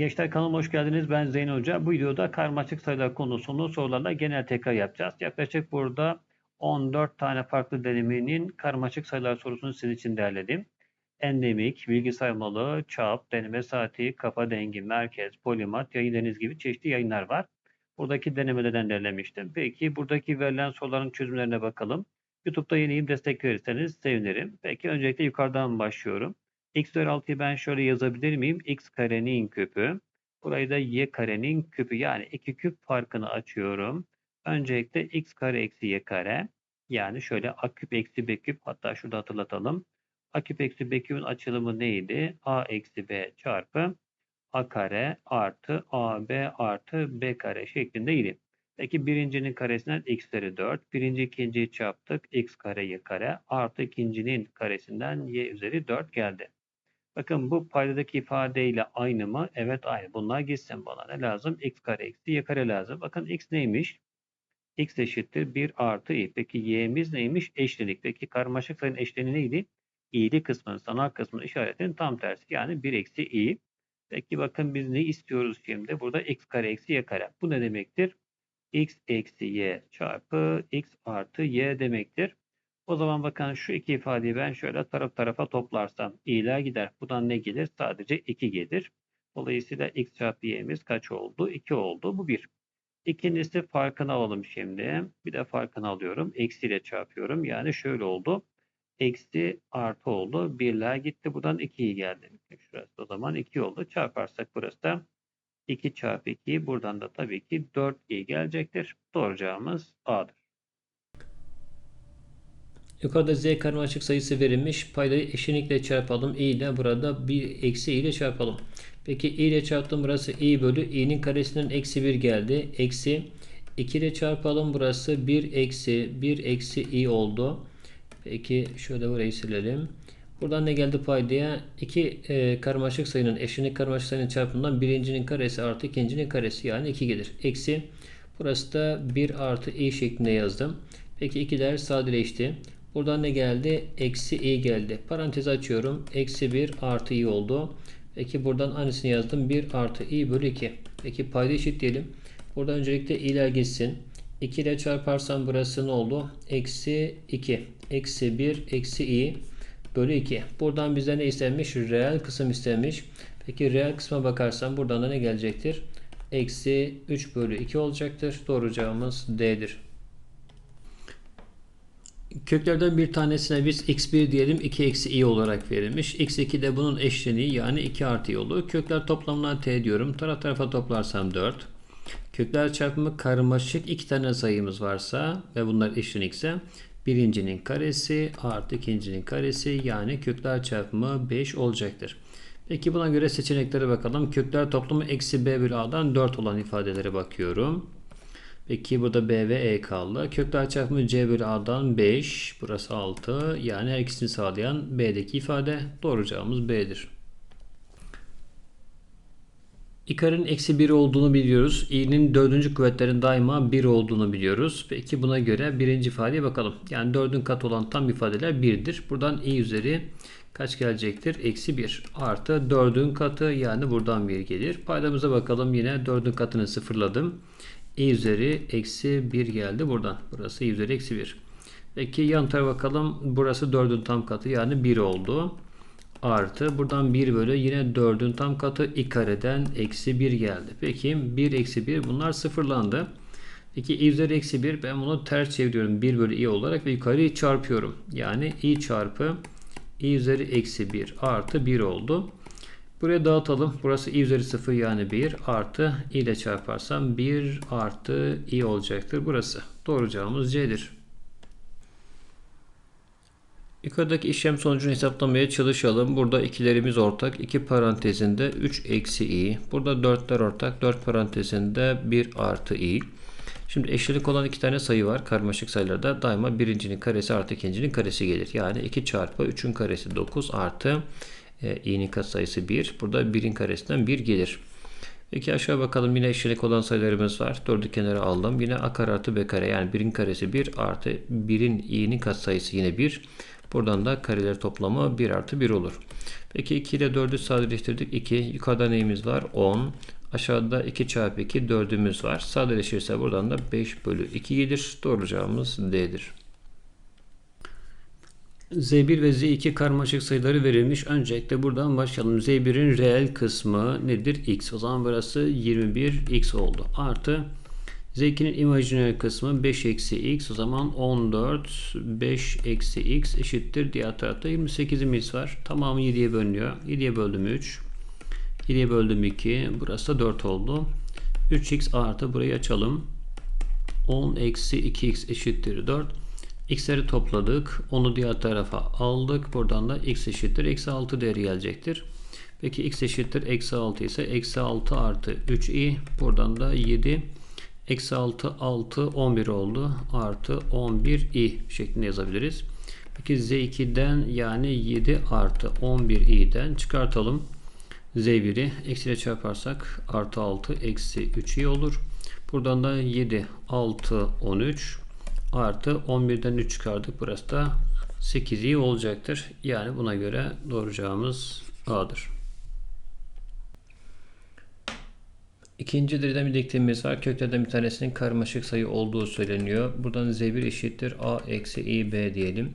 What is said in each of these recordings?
Gençler kanalıma hoş geldiniz. Ben Zeyn Hoca. Bu videoda karmaşık sayılar konusunu sorularla genel tekrar yapacağız. Yaklaşık burada 14 tane farklı denemenin karmaşık sayılar sorusunu sizin için derledim. Endemik, bilgi saymalı, çap, deneme saati, kafa dengi, merkez, polimat, yayın deniz gibi çeşitli yayınlar var. Buradaki denemelerden derlemiştim. Peki buradaki verilen soruların çözümlerine bakalım. YouTube'da yeniyim destek verirseniz sevinirim. Peki öncelikle yukarıdan başlıyorum. X üzeri 6'yı ben şöyle yazabilir miyim? X karenin küpü. Burayı da y karenin küpü yani iki küp farkını açıyorum. Öncelikle x kare eksi y kare. Yani şöyle a küp eksi b küp hatta şurada hatırlatalım. a küp eksi b küpün açılımı neydi? a eksi b çarpı a kare artı ab artı b kare şeklindeydi. Peki birincinin karesinden x üzeri 4. Birinci ikinciyi çarptık. x kare y kare artı ikincinin karesinden y üzeri 4 geldi. Bakın bu paydadaki ifadeyle aynı mı? Evet aynı. Bunlar gitsin bana. Ne lazım? x kare eksi y kare lazım. Bakın x neymiş? x eşittir 1 artı i. Peki y'miz neymiş? Eşlenik. Peki karmaşık sayının eşleniği neydi? i'li kısmının sanal kısmının işaretinin tam tersi. Yani 1 eksi i. Peki bakın biz ne istiyoruz şimdi? Burada x kare eksi y kare. Bu ne demektir? x eksi y çarpı x artı y demektir. O zaman bakın şu iki ifadeyi ben şöyle taraf tarafa toplarsam i'ler gider. Buradan ne gelir? Sadece 2 gelir. Dolayısıyla x çarpı y'miz kaç oldu? 2 oldu. Bu 1. İkincisi farkını alalım şimdi. Bir de farkını alıyorum. Eksi ile çarpıyorum. Yani şöyle oldu. Eksi artı oldu. Birler gitti. Buradan 2'yi geldi. Şurası o zaman 2 oldu. Çarparsak burası da 2 çarpı 2. Buradan da tabii ki 4i gelecektir. Doğru cevabımız A'dır. Yukarıda z karmaşık sayısı verilmiş. Paydayı eşitlikle çarpalım. i ile burada 1 eksi i ile çarpalım. Peki i ile çarptım. Burası i bölü i'nin karesinden eksi 1 geldi. Eksi 2 ile çarpalım. Burası 1 eksi 1 eksi i oldu. Peki şöyle burayı silelim. Buradan ne geldi paydaya? İki e, karmaşık sayının eşitlik karmaşık sayının çarpımından birincinin karesi artı ikincinin karesi yani 2 gelir. Eksi burası da 1 artı i şeklinde yazdım. Peki ikiler sadeleşti. Buradan ne geldi? Eksi i geldi. Parantez açıyorum. Eksi 1 artı i oldu. Peki buradan aynısını yazdım. 1 artı i bölü 2. Peki payda eşit diyelim. Burada öncelikle i'ler gitsin. 2 ile çarparsam burası ne oldu? Eksi 2. Eksi 1 eksi i bölü 2. Buradan bize ne istenmiş? Reel kısım istenmiş. Peki reel kısma bakarsam buradan da ne gelecektir? Eksi 3 bölü 2 olacaktır. Doğru cevabımız D'dir. Köklerden bir tanesine biz x1 diyelim 2 eksi i olarak verilmiş. x2 de bunun eşleniği yani 2 artı i olur. Kökler toplamına t diyorum. Taraf tarafa toplarsam 4. Kökler çarpımı karmaşık iki tane sayımız varsa ve bunlar eşlenikse birincinin karesi artı ikincinin karesi yani kökler çarpımı 5 olacaktır. Peki buna göre seçeneklere bakalım. Kökler toplamı eksi b bölü a'dan 4 olan ifadelere bakıyorum. Peki burada B ve E kaldı. Kökler çarpımı C bölü A'dan 5. Burası 6. Yani her ikisini sağlayan B'deki ifade. Doğru cevabımız B'dir. İkarın eksi 1 olduğunu biliyoruz. i'nin dördüncü kuvvetlerin daima 1 olduğunu biliyoruz. Peki buna göre birinci ifadeye bakalım. Yani dördün katı olan tam ifadeler 1'dir. Buradan i üzeri kaç gelecektir? Eksi 1 artı 4'ün katı yani buradan 1 gelir. Paydamıza bakalım yine 4'ün katını sıfırladım i üzeri eksi 1 geldi buradan. Burası i üzeri eksi 1. Peki yan tarafa bakalım. Burası 4'ün tam katı yani 1 oldu. Artı buradan 1 bölü yine 4'ün tam katı i kareden eksi 1 geldi. Peki 1 eksi 1 bunlar sıfırlandı. Peki i üzeri eksi 1 ben bunu ters çeviriyorum 1 bölü i olarak ve yukarıyı çarpıyorum. Yani i çarpı i üzeri eksi 1 artı 1 oldu. Buraya dağıtalım. Burası i üzeri 0 yani 1 artı i ile çarparsam 1 artı i olacaktır burası. Doğru cevabımız C'dir. Yukarıdaki işlem sonucunu hesaplamaya çalışalım. Burada ikilerimiz ortak. 2 parantezinde 3 eksi i. Burada 4'ler ortak. 4 parantezinde 1 artı i. Şimdi eşlenik olan iki tane sayı var. Karmaşık sayılarda daima birincinin karesi artı ikincinin karesi gelir. Yani 2 çarpı 3'ün karesi 9 artı e, i'nin katsayısı 1. Burada 1'in karesinden 1 gelir. Peki aşağı bakalım yine eşlenik olan sayılarımız var. 4'ü kenara aldım. Yine a kare artı b kare yani 1'in karesi 1 artı 1'in i'nin katsayısı yine 1. Buradan da kareler toplamı 1 artı 1 olur. Peki 2 ile 4'ü sadeleştirdik. 2. Yukarıda neyimiz var? 10. Aşağıda 2 çarpı 2 4'ümüz var. Sadeleşirse buradan da 5 bölü 2 gelir. Doğru cevabımız D'dir. Z1 ve Z2 karmaşık sayıları verilmiş. Öncelikle buradan başlayalım. Z1'in reel kısmı nedir? X. O zaman burası 21x oldu. Artı Z2'nin imajiner kısmı 5 eksi x. O zaman 14 5 eksi x eşittir. Diğer tarafta 28'imiz var. Tamamı 7'ye bölünüyor. 7'ye böldüm 3. 7'ye böldüm 2. Burası da 4 oldu. 3x artı burayı açalım. 10 eksi 2x eşittir 4. X'leri topladık. Onu diğer tarafa aldık. Buradan da x eşittir. Eksi 6 değeri gelecektir. Peki x eşittir. Eksi 6 ise eksi 6 artı 3i. Buradan da 7 eksi 6 6 11 oldu. Artı 11i şeklinde yazabiliriz. Peki z2'den yani 7 artı 11i'den çıkartalım. z1'i eksiyle çarparsak artı 6 eksi 3i olur. Buradan da 7 6 13 artı 11'den 3 çıkardık. Burası da 8 iyi olacaktır. Yani buna göre doğru cevabımız A'dır. İkinci deriden bir denklemimiz var. Köklerden bir tanesinin karmaşık sayı olduğu söyleniyor. Buradan z1 eşittir a eksi ib diyelim.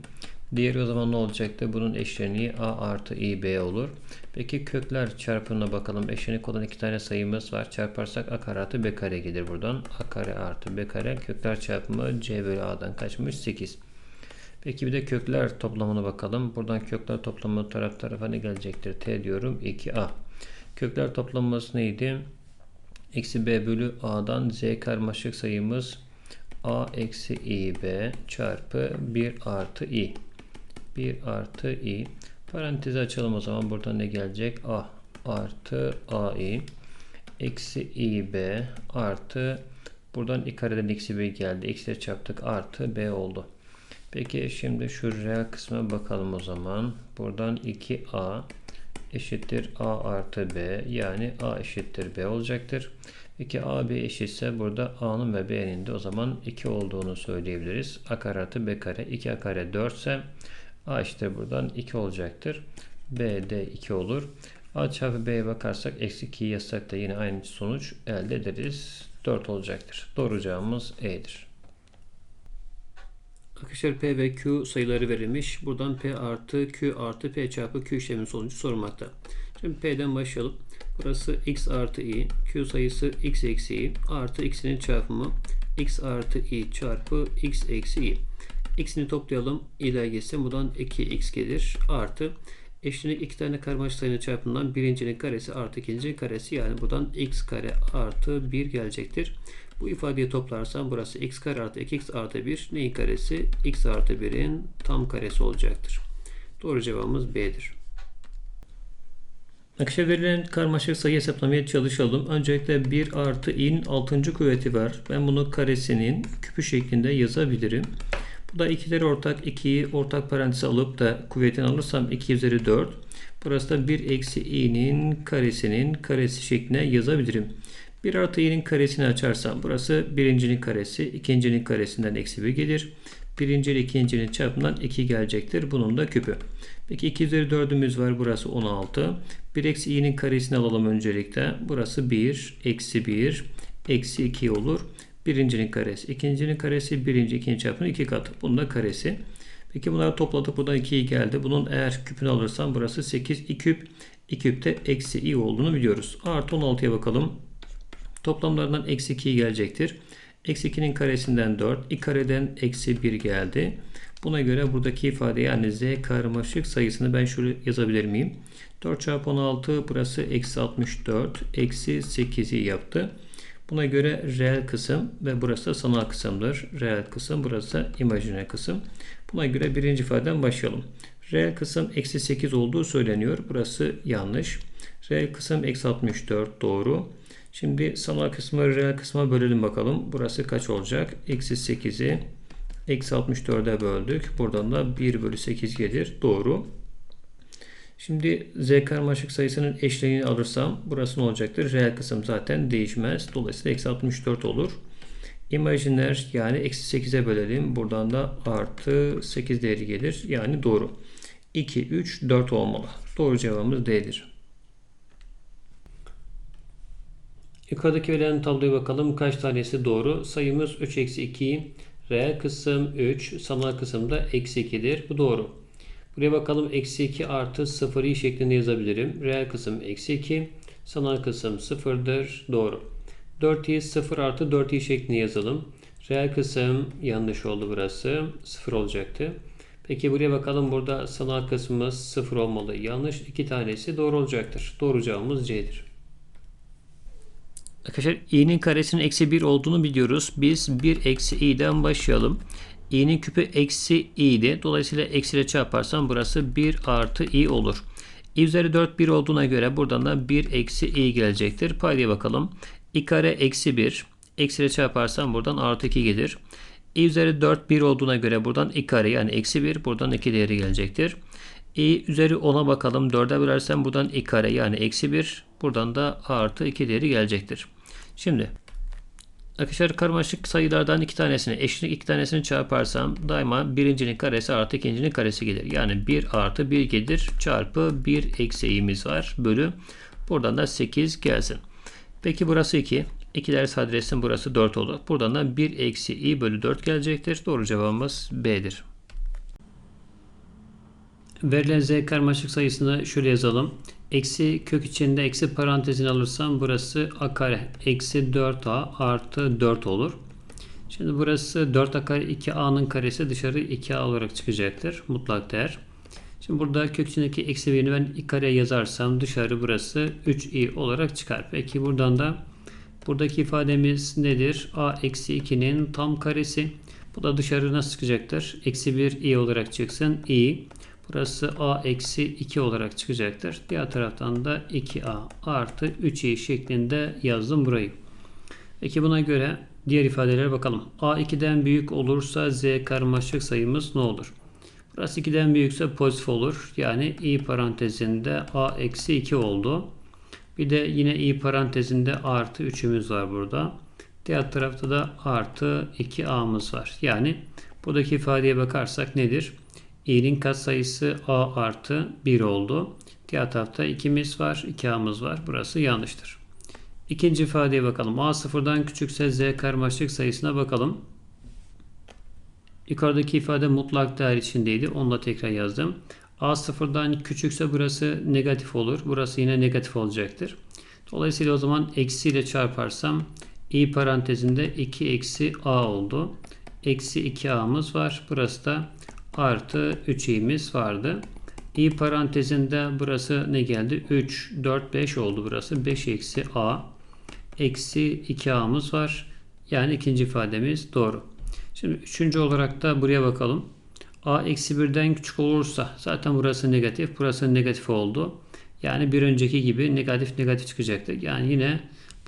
Diğeri o zaman ne olacaktı? Bunun eşleniği a artı ib olur. Peki kökler çarpımına bakalım. Eşlenik olan iki tane sayımız var. Çarparsak a kare artı b kare gelir buradan. a kare artı b kare. Kökler çarpımı c bölü a'dan kaçmış? 8. Peki bir de kökler toplamına bakalım. Buradan kökler toplamı taraf tarafa ne gelecektir? t diyorum. 2a. Kökler toplanması neydi? Eksi b bölü a'dan z karmaşık sayımız a eksi ib çarpı 1 artı i. 1 artı i. Parantezi açalım o zaman. Burada ne gelecek? a artı ai eksi ib artı buradan i kareden eksi b geldi. Eksileri çarptık. Artı b oldu. Peki şimdi şu reel kısma bakalım o zaman. Buradan 2a eşittir a artı b yani a eşittir b olacaktır. Peki a b eşitse burada a'nın ve b'nin de o zaman 2 olduğunu söyleyebiliriz. a kare artı b kare 2a kare 4 ise a işte buradan 2 olacaktır. b de 2 olur. a çarpı b'ye bakarsak eksi 2'yi yazsak da yine aynı sonuç elde ederiz. 4 olacaktır. Doğru cevabımız E'dir. Arkadaşlar P ve Q sayıları verilmiş. Buradan P artı Q artı P çarpı Q işlemin sonucu sorulmakta. Şimdi P'den başlayalım. Burası x artı i. Q sayısı x eksi i. Artı x'inin çarpımı x artı i çarpı x eksi i. X'ini toplayalım. i'ler geçsin. Buradan 2x gelir. Artı eşliğini iki tane karmaşık sayının çarpımından birincinin karesi artı ikincinin karesi yani buradan x kare artı 1 gelecektir. Bu ifadeyi toplarsam burası x kare artı 2x artı 1 neyin karesi? x artı 1'in tam karesi olacaktır. Doğru cevabımız B'dir. Akışa verilen karmaşık sayı hesaplamaya çalışalım. Öncelikle 1 artı i'nin 6. kuvveti var. Ben bunu karesinin küpü şeklinde yazabilirim. Bu da ikileri ortak 2'yi ortak paranteze alıp da kuvvetini alırsam 2 üzeri 4. Burası da 1 eksi i'nin karesinin karesi şeklinde yazabilirim. 1 artı i'nin karesini açarsam burası birincinin karesi, ikincinin karesinden eksi 1 gelir. Birinci ile ikincinin çarpımından 2 gelecektir. Bunun da küpü. Peki 2 üzeri 4'ümüz var. Burası 16. 1 eksi i'nin karesini alalım öncelikle. Burası 1, eksi 1, eksi 2 olur. Birincinin karesi, ikincinin karesi, birinci, ikinci çarpımı 2 katı. Bunun da karesi. Peki bunları topladık. Buradan 2 geldi. Bunun eğer küpünü alırsam burası 8 i küp. i küpte eksi i olduğunu biliyoruz. Artı 16'ya bakalım. Toplamlarından eksi 2 gelecektir. Eksi 2'nin karesinden 4. i kareden eksi 1 geldi. Buna göre buradaki ifade yani z karmaşık sayısını ben şöyle yazabilir miyim? 4 çarpı 16 burası eksi 64. Eksi 8'i yaptı. Buna göre reel kısım ve burası da sanal kısımdır. Reel kısım burası da imajiner kısım. Buna göre birinci ifadeden başlayalım. Reel kısım eksi 8 olduğu söyleniyor. Burası yanlış. Reel kısım eksi 64 doğru. Şimdi sanal kısmı reel kısma bölelim bakalım. Burası kaç olacak? Eksi 8'i eksi 64'e böldük. Buradan da 1 bölü 8 gelir. Doğru. Şimdi z karmaşık sayısının eşleniğini alırsam burası ne olacaktır? Reel kısım zaten değişmez. Dolayısıyla eksi 64 olur. İmajiner yani eksi 8'e bölelim. Buradan da artı 8 değeri gelir. Yani doğru. 2, 3, 4 olmalı. Doğru cevabımız D'dir. Yukarıdaki verilen tabloya bakalım. Kaç tanesi doğru? Sayımız 3 eksi 2. Reel kısım 3. Sanal kısım da eksi 2'dir. Bu doğru. Buraya bakalım. Eksi 2 artı 0 i şeklinde yazabilirim. Reel kısım eksi 2. Sanal kısım 0'dır. Doğru. 4i 0 artı 4i şeklinde yazalım. Reel kısım yanlış oldu burası. 0 olacaktı. Peki buraya bakalım. Burada sanal kısmımız 0 olmalı. Yanlış. 2 tanesi doğru olacaktır. Doğru cevabımız C'dir. Arkadaşlar i'nin karesinin eksi 1 olduğunu biliyoruz. Biz 1 eksi i'den başlayalım. İ'nin küpü eksi i'di. Dolayısıyla eksiyle çarparsam burası 1 artı i olur. i üzeri 4 1 olduğuna göre buradan da 1 eksi i gelecektir. Paydaya bakalım. i kare eksi 1. Eksiyle çarparsam buradan artı 2 gelir. i üzeri 4 1 olduğuna göre buradan i kare yani eksi 1 buradan 2 değeri gelecektir. i üzeri 10'a bakalım. 4'e bölersem buradan i kare yani eksi 1. Buradan da artı 2 değeri gelecektir. Şimdi arkadaşlar karmaşık sayılardan iki tanesini eşlik iki tanesini çarparsam daima birincinin karesi artı ikincinin karesi gelir. Yani 1 artı 1 gelir çarpı 1 eksi i'miz var bölü buradan da 8 gelsin. Peki burası 2. 2'ler sadeleşsin burası 4 olur. Buradan da 1 eksi i bölü 4 gelecektir. Doğru cevabımız B'dir. Verilen z karmaşık sayısını şöyle yazalım. Eksi kök içinde eksi parantezini alırsam burası a kare eksi 4a artı 4 olur. Şimdi burası 4a kare 2a'nın karesi dışarı 2a olarak çıkacaktır. Mutlak değer. Şimdi burada kök içindeki eksi 1'ini ben i kareye yazarsam dışarı burası 3i olarak çıkar. Peki buradan da buradaki ifademiz nedir? a eksi 2'nin tam karesi. Bu da dışarı nasıl çıkacaktır? Eksi 1 i olarak çıksın. i Burası a eksi 2 olarak çıkacaktır. Diğer taraftan da 2a artı 3i şeklinde yazdım burayı. Peki buna göre diğer ifadelere bakalım. a 2'den büyük olursa z karmaşık sayımız ne olur? Burası 2'den büyükse pozitif olur. Yani i parantezinde a eksi 2 oldu. Bir de yine i parantezinde artı 3'ümüz var burada. Diğer tarafta da artı 2a'mız var. Yani buradaki ifadeye bakarsak nedir? İ'nin katsayısı a artı 1 oldu. Diğer tarafta 2'miz var, 2a'mız var. Burası yanlıştır. İkinci ifadeye bakalım. a sıfırdan küçükse z karmaşık sayısına bakalım. Yukarıdaki ifade mutlak değer içindeydi. Onu da tekrar yazdım. a sıfırdan küçükse burası negatif olur. Burası yine negatif olacaktır. Dolayısıyla o zaman eksi ile çarparsam i parantezinde 2 eksi a oldu. Eksi 2a'mız var. Burası da artı 3i'miz vardı. i parantezinde burası ne geldi? 3, 4, 5 oldu burası. 5 eksi a eksi 2a'mız var. Yani ikinci ifademiz doğru. Şimdi üçüncü olarak da buraya bakalım. a eksi 1'den küçük olursa zaten burası negatif. Burası negatif oldu. Yani bir önceki gibi negatif negatif çıkacaktır. Yani yine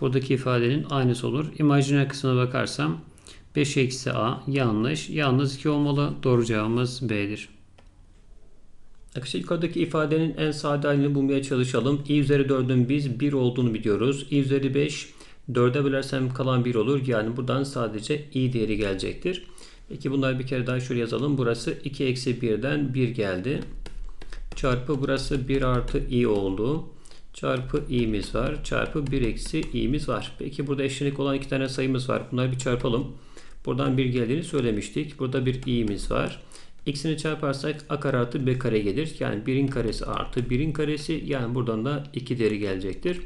buradaki ifadenin aynısı olur. İmajiner kısmına bakarsam 5 eksi a yanlış. Yalnız 2 olmalı. Doğru cevabımız B'dir. Arkadaşlar yukarıdaki ifadenin en sade halini bulmaya çalışalım. i üzeri 4'ün biz 1 olduğunu biliyoruz. i üzeri 5 4'e bölersem kalan 1 olur. Yani buradan sadece i değeri gelecektir. Peki bunları bir kere daha şöyle yazalım. Burası 2 eksi 1'den 1 geldi. Çarpı burası 1 artı i oldu. Çarpı i'miz var. Çarpı 1 eksi i'miz var. Peki burada eşlenik olan iki tane sayımız var. Bunları bir çarpalım. Buradan bir geldiğini söylemiştik. Burada bir i'miz var. İkisini çarparsak a kare artı b kare gelir. Yani 1'in karesi artı 1'in karesi. Yani buradan da 2 değeri gelecektir.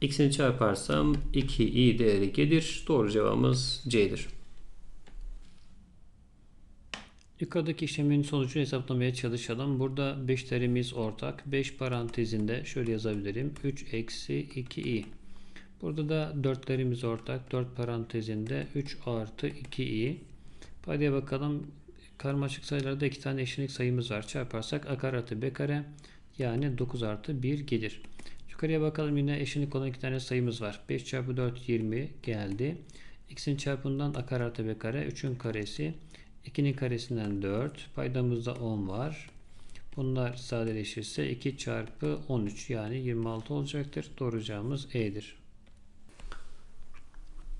İkisini çarparsam 2i değeri gelir. Doğru cevabımız C'dir. Yukarıdaki işlemin sonucunu hesaplamaya çalışalım. Burada 5 terimiz ortak. 5 parantezinde şöyle yazabilirim. 3 eksi 2i. Burada da 4'lerimiz ortak. 4 parantezinde 3 artı 2i. Paydaya bakalım. Karmaşık sayılarda iki tane eşlenik sayımız var. Çarparsak a kare artı b kare yani 9 artı 1 gelir. Yukarıya bakalım yine eşlenik olan iki tane sayımız var. 5 çarpı 4 20 geldi. X'in çarpımından a kare artı b kare 3'ün karesi 2'nin karesinden 4. Paydamızda 10 var. Bunlar sadeleşirse 2 çarpı 13 yani 26 olacaktır. Doğru cevabımız E'dir.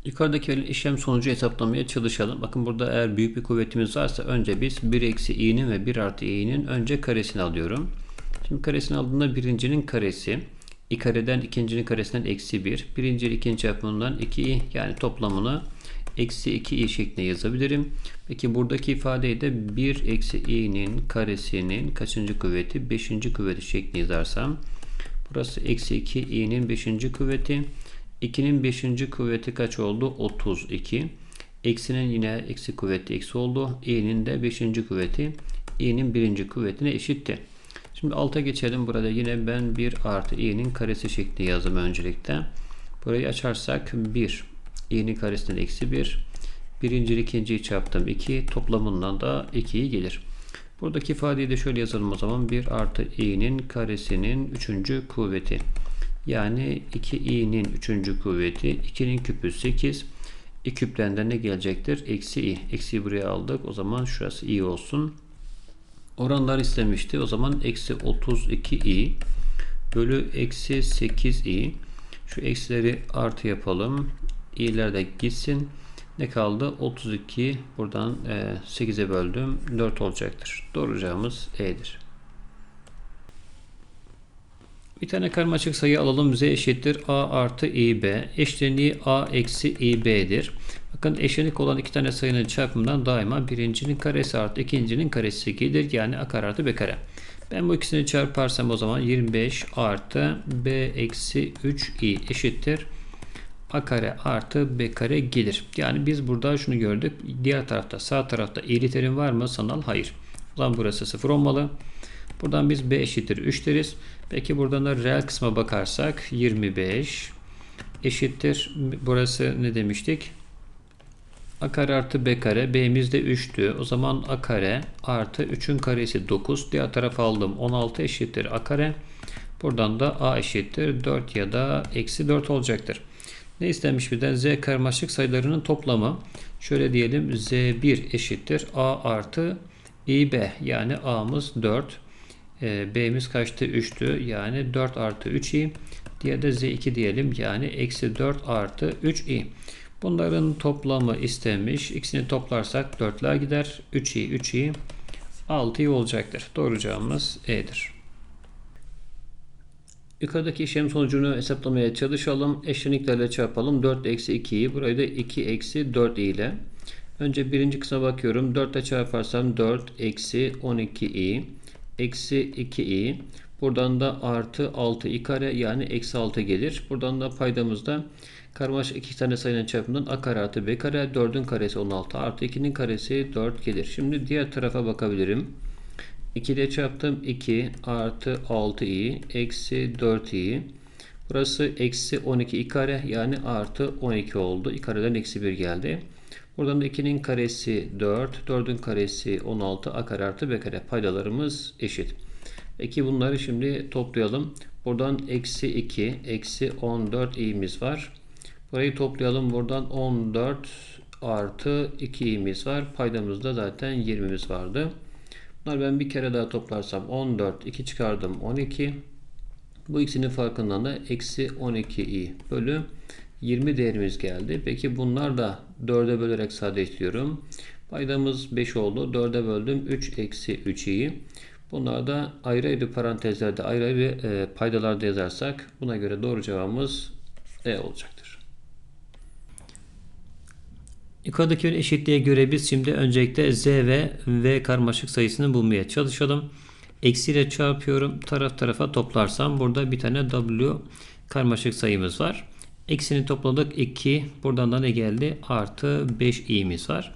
Yukarıdaki işlem sonucu hesaplamaya çalışalım. Bakın burada eğer büyük bir kuvvetimiz varsa önce biz 1 eksi i'nin ve 1 artı i'nin önce karesini alıyorum. Şimdi karesini aldığımda birincinin karesi. i kareden ikincinin karesinden eksi 1. Birinci ile ikinci çarpımından 2i yani toplamını eksi 2i şeklinde yazabilirim. Peki buradaki ifadeyi de 1 eksi i'nin karesinin kaçıncı kuvveti? 5. kuvveti şeklinde yazarsam burası eksi 2 i'nin 5. kuvveti. 2'nin 5. kuvveti kaç oldu? 32. Eksinin yine eksi kuvveti eksi oldu. i'nin de 5. kuvveti i'nin 1. kuvvetine eşitti. Şimdi alta geçelim. Burada yine ben 1 artı i'nin karesi şeklinde yazdım öncelikle. Burayı açarsak 1 i'nin karesinden eksi 1. Birinci ikinciyi çarptım 2. Toplamından da 2'yi gelir. Buradaki ifadeyi de şöyle yazalım o zaman. 1 artı i'nin karesinin 3. kuvveti. Yani 2i'nin 3. kuvveti. 2'nin küpü 8. i küpten de ne gelecektir? Eksi i. Eksiyi buraya aldık. O zaman şurası i olsun. Oranlar istemişti. O zaman eksi 32i bölü eksi 8i. Şu eksileri artı yapalım. i'ler de gitsin. Ne kaldı? 32 buradan e, 8'e böldüm. 4 olacaktır. Doğru cevabımız E'dir. Bir tane karmaşık sayı alalım. Z eşittir A artı İB. Eşleniği A eksi İB'dir. Bakın eşlenik olan iki tane sayının çarpımından daima birincinin karesi artı ikincinin karesi gelir. Yani A kare artı B kare. Ben bu ikisini çarparsam o zaman 25 artı B eksi 3i eşittir. A kare artı B kare gelir. Yani biz burada şunu gördük. Diğer tarafta sağ tarafta i'li terim var mı? Sanal hayır. O zaman burası 0 olmalı. Buradan biz B eşittir 3 deriz. Peki buradan da reel kısma bakarsak 25 eşittir. Burası ne demiştik? A kare artı B kare. B'miz de 3'tü. O zaman A kare artı 3'ün karesi 9. Diğer tarafa aldım. 16 eşittir A kare. Buradan da A eşittir 4 ya da eksi 4 olacaktır. Ne istenmiş birden? Z karmaşık sayılarının toplamı. Şöyle diyelim Z1 eşittir A artı İB. Yani A'mız 4. E, B'miz kaçtı? 3'tü. Yani 4 artı 3i. Diğer de Z2 diyelim. Yani eksi 4 artı 3i. Bunların toplamı istenmiş. İkisini toplarsak 4'ler gider. 3i 3i 6i olacaktır. Doğru cevabımız E'dir. Yukarıdaki işlem sonucunu hesaplamaya çalışalım. Eşleniklerle çarpalım. 4 eksi 2'yi. Burayı da 2 eksi 4 ile. Önce birinci kısma bakıyorum. 4 ile çarparsam 4 eksi 12i eksi 2i. Buradan da artı 6i kare yani eksi 6 gelir. Buradan da paydamızda karmaşık iki tane sayının çarpımından a kare artı b kare 4'ün karesi 16 artı 2'nin karesi 4 gelir. Şimdi diğer tarafa bakabilirim. 2 ile çarptım 2 artı 6i eksi 4i. Burası eksi 12i kare yani artı 12 oldu. i kareden eksi 1 geldi. Buradan da 2'nin karesi 4, 4'ün karesi 16, a kare artı b kare paydalarımız eşit. Peki bunları şimdi toplayalım. Buradan eksi 2, eksi 14 i'miz var. Burayı toplayalım. Buradan 14 artı 2 i'miz var. Paydamızda zaten 20'miz vardı. Bunlar ben bir kere daha toplarsam 14, 2 çıkardım 12. Bu ikisinin farkından da eksi 12i bölü 20 değerimiz geldi. Peki bunlar da 4'e bölerek sadeleştiriyorum. Paydamız 5 oldu. 4'e böldüm. 3 eksi 3i'yi. Bunlar da ayrı ayrı parantezlerde ayrı ayrı e, paydalarda yazarsak buna göre doğru cevabımız E olacaktır. Yukarıdaki eşitliğe göre biz şimdi öncelikle Z ve V karmaşık sayısını bulmaya çalışalım. Eksiyle çarpıyorum. Taraf tarafa toplarsam burada bir tane W karmaşık sayımız var. Eksini topladık 2. Buradan da ne geldi? Artı 5 i'miz var.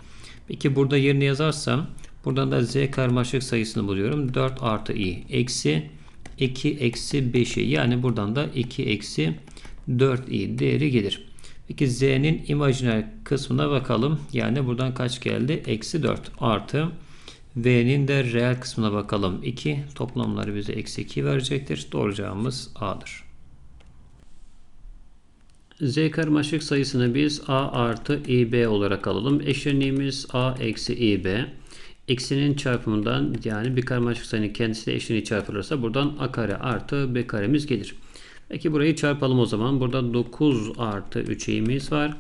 Peki burada yerini yazarsam buradan da z karmaşık sayısını buluyorum. 4 artı i eksi 2 eksi 5i yani buradan da 2 eksi 4i değeri gelir. Peki z'nin imajiner kısmına bakalım. Yani buradan kaç geldi? Eksi 4 artı v'nin de reel kısmına bakalım. 2 toplamları bize eksi 2 verecektir. Doğru cevabımız a'dır. Z karmaşık sayısını biz A artı İB olarak alalım. Eşleniğimiz A eksi İB. Eksinin çarpımından yani bir karmaşık sayının kendisiyle eşleniği çarpılırsa buradan A kare artı B karemiz gelir. Peki burayı çarpalım o zaman. Burada 9 artı 3i'miz var.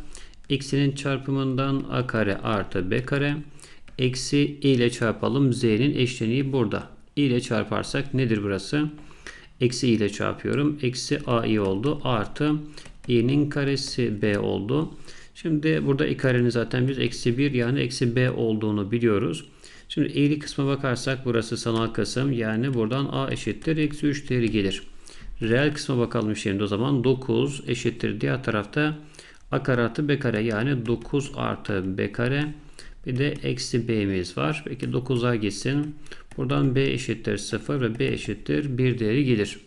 x'inin çarpımından a kare artı b kare eksi i ile çarpalım. z'nin eşleniği burada. i ile çarparsak nedir burası? Eksi i ile çarpıyorum. Eksi ai oldu. Artı i'nin karesi b oldu. Şimdi burada i karenin zaten biz eksi 1 yani eksi b olduğunu biliyoruz. Şimdi eğri kısma bakarsak burası sanal kısım. Yani buradan a eşittir eksi 3 değeri gelir. Reel kısma bakalım şimdi o zaman 9 eşittir diğer tarafta a kare artı b kare yani 9 artı b kare bir de eksi b'miz var. Peki 9'a gitsin. Buradan b eşittir 0 ve b eşittir 1 değeri gelir.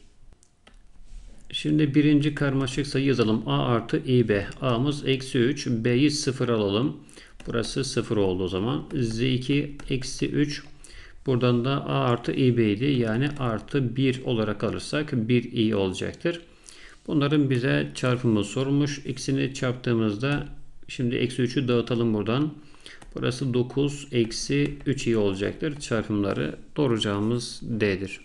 Şimdi birinci karmaşık sayı yazalım. A artı İB. A'mız eksi 3. B'yi 0 alalım. Burası 0 oldu o zaman. Z2 eksi 3. Buradan da A artı İB idi. Yani artı 1 olarak alırsak 1 i olacaktır. Bunların bize çarpımı sorulmuş. İkisini çarptığımızda şimdi eksi 3'ü dağıtalım buradan. Burası 9 eksi 3 i olacaktır. Çarpımları doğru cevabımız D'dir.